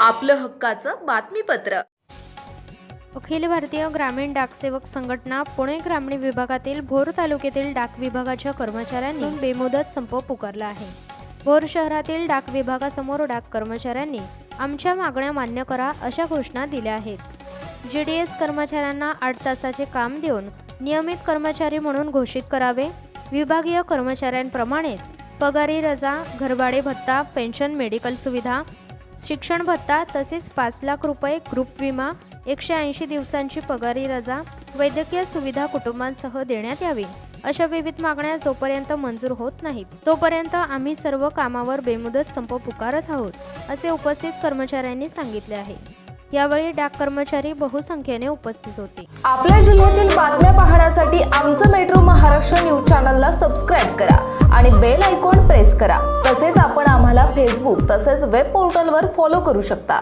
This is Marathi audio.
आपलं हक्काचं बातमीपत्र. अखिल भारतीय ग्रामीण डाकसेवक संघटना पुणे ग्रामीण विभागातील भोर तालुक्यातील डाक विभागाच्या कर्मचाऱ्यांनी बेमुदत संप पुकारला आहे. भोर शहरातील डाक विभागासमोर डाक कर्मचाऱ्यांनी आमच्या मागण्या मान्य करा अशा घोषणा दिल्या आहेत. जी डी एस कर्मचाऱ्यांना आठ तासाचे काम देऊन नियमित कर्मचारी म्हणून घोषित करावे. विभागीय कर्मचाऱ्यांप्रमाणेच पगारी रजा घरभाडे भत्ता पेन्शन मेडिकल सुविधा शिक्षण भत्ता तसेच पाच लाख रुपये ग्रुप विमा एकशे ऐंशी दिवसांची पगारी रजा वैद्यकीय सुविधा कुटुंबांसह देण्यात यावी. अशा विविध मागण्या जोपर्यंत मंजूर होत नाहीत तोपर्यंत आम्ही सर्व कामावर बेमुदत संप पुकारत आहोत असे उपस्थित कर्मचाऱ्यांनी सांगितले आहे. यावेळी डाक कर्मचारी बहुसंख्येने उपस्थित होते. आपल्या जिल्ह्यातील बातम्या पाहण्यासाठी आमचं मेट्रो महाराष्ट्र न्यूज चॅनलला सबस्क्राईब करा आणि बेल आयकॉन प्रेस करा. तसेच आपण आम्हाला फेसबुक तसेच वेब पोर्टलवर फॉलो करू शकता.